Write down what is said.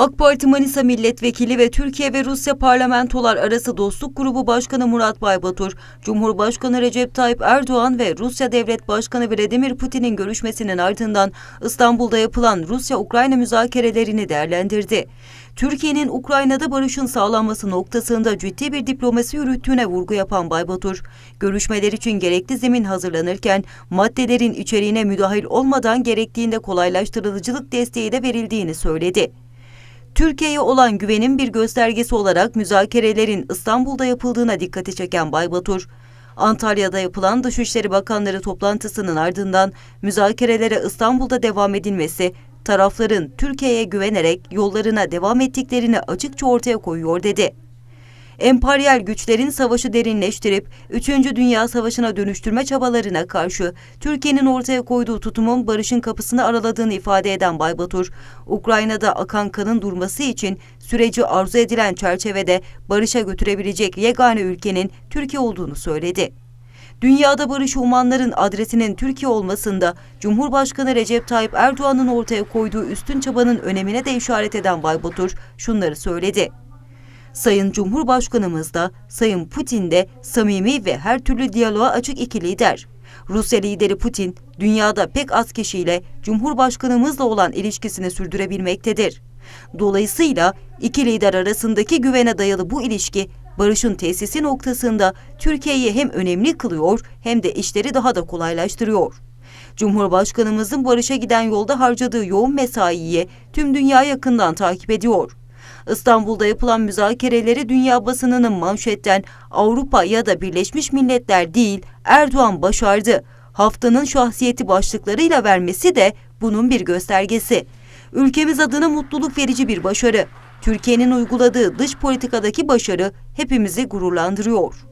AK Parti Manisa Milletvekili ve Türkiye ve Rusya Parlamentolar Arası Dostluk Grubu Başkanı Murat Baybatur, Cumhurbaşkanı Recep Tayyip Erdoğan ve Rusya Devlet Başkanı Vladimir Putin'in görüşmesinin ardından İstanbul'da yapılan Rusya-Ukrayna müzakerelerini değerlendirdi. Türkiye'nin Ukrayna'da barışın sağlanması noktasında ciddi bir diplomasi yürüttüğüne vurgu yapan Baybatur, görüşmeler için gerekli zemin hazırlanırken maddelerin içeriğine müdahil olmadan gerektiğinde kolaylaştırılıcılık desteği de verildiğini söyledi. Türkiye'ye olan güvenin bir göstergesi olarak müzakerelerin İstanbul'da yapıldığına dikkati çeken Baybatur, Antalya'da yapılan Dışişleri Bakanları toplantısının ardından müzakerelere İstanbul'da devam edilmesi, tarafların Türkiye'ye güvenerek yollarına devam ettiklerini açıkça ortaya koyuyor dedi. Emperyal güçlerin savaşı derinleştirip 3. Dünya Savaşı'na dönüştürme çabalarına karşı Türkiye'nin ortaya koyduğu tutumun barışın kapısını araladığını ifade eden Baybatur, Ukrayna'da akan kanın durması için süreci arzu edilen çerçevede barışa götürebilecek yegane ülkenin Türkiye olduğunu söyledi. Dünyada barışı umanların adresinin Türkiye olmasında Cumhurbaşkanı Recep Tayyip Erdoğan'ın ortaya koyduğu üstün çabanın önemine de işaret eden Baybatur şunları söyledi. Sayın Cumhurbaşkanımız da Sayın Putin de samimi ve her türlü diyaloğa açık iki lider. Rusya lideri Putin, dünyada pek az kişiyle Cumhurbaşkanımızla olan ilişkisini sürdürebilmektedir. Dolayısıyla iki lider arasındaki güvene dayalı bu ilişki barışın tesisi noktasında Türkiye'yi hem önemli kılıyor hem de işleri daha da kolaylaştırıyor. Cumhurbaşkanımızın barışa giden yolda harcadığı yoğun mesaiyi tüm dünya yakından takip ediyor. İstanbul'da yapılan müzakereleri dünya basınının manşetten Avrupa ya da Birleşmiş Milletler değil Erdoğan başardı. Haftanın şahsiyeti başlıklarıyla vermesi de bunun bir göstergesi. Ülkemiz adına mutluluk verici bir başarı. Türkiye'nin uyguladığı dış politikadaki başarı hepimizi gururlandırıyor.